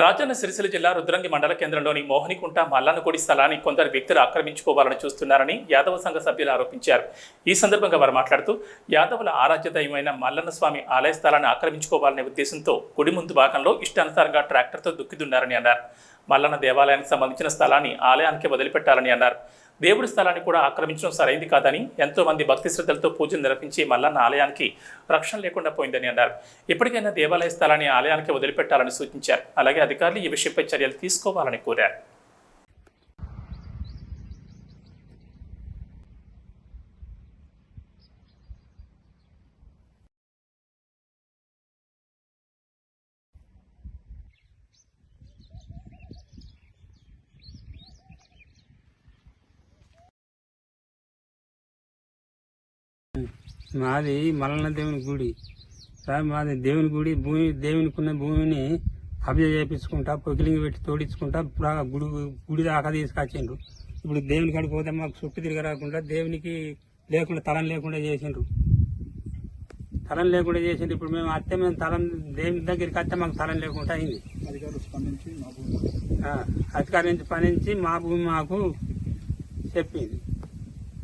రాజన్న సిరిసిల్ల జిల్లా రుద్రంగి మండల కేంద్రంలోని మోహనికుంట మల్లన్నకొడి స్థలాన్ని కొందరు వ్యక్తులు ఆక్రమించుకోవాలని చూస్తున్నారని యాదవ సంఘ సభ్యులు ఆరోపించారు. ఈ సందర్భంగా వారు మాట్లాడుతూ యాదవుల ఆరాధ్య దైవమైన మల్లన్న స్వామి ఆలయ స్థలాన్ని ఆక్రమించుకోవాలనే ఉద్దేశంతో గుడి ముందు భాగంలో ఇష్టానుసారంగా ట్రాక్టర్తో దుక్కిదున్నారని అన్నారు. మల్లన్న దేవాలయానికి సంబంధించిన స్థలాన్ని ఆలయానికి వదిలిపెట్టాలని అన్నారు. దేవుడి స్థలాన్ని కూడా ఆక్రమించడం సరైంది కాదని ఎంతోమంది భక్తి శ్రద్ధలతో పూజలు నిర్వహించి మల్లన్న ఆలయానికి రక్షణ లేకుండా పోయిందని అన్నారు. ఇప్పటికైనా దేవాలయ స్థలాన్ని ఆలయానికి వదిలిపెట్టాలని సూచించారు. అలాగే అధికారులు ఈ విషయంపై చర్యలు తీసుకోవాలని కోరారు. మాది మల్లన్న దేవుని గుడి. సార్ మాది దేవుని గుడి భూమి దేవునికి ఉన్న భూమిని కబ్జా చేయించుకుంటా పొకిలింగి పెట్టి తోడించుకుంటా గుడి గుడి దాకా తీసుకొచ్చిండ్రు. ఇప్పుడు దేవుని కాడికి పోతే మాకు చుట్టూ తిరిగి రాకుండా దేవునికి లేకుండా తలం లేకుండా చేసిండ్రు. తలం లేకుండా చేసిండ్రు. ఇప్పుడు మేము అత్తే మేము తలం దేవుని దగ్గరికి వస్తే మాకు తలం లేకుండా అయింది. అధికారులు స్పందించి మా భూమి ఆ, అధికారి నుంచి పనించి మా భూమి మాకు చెప్పింది.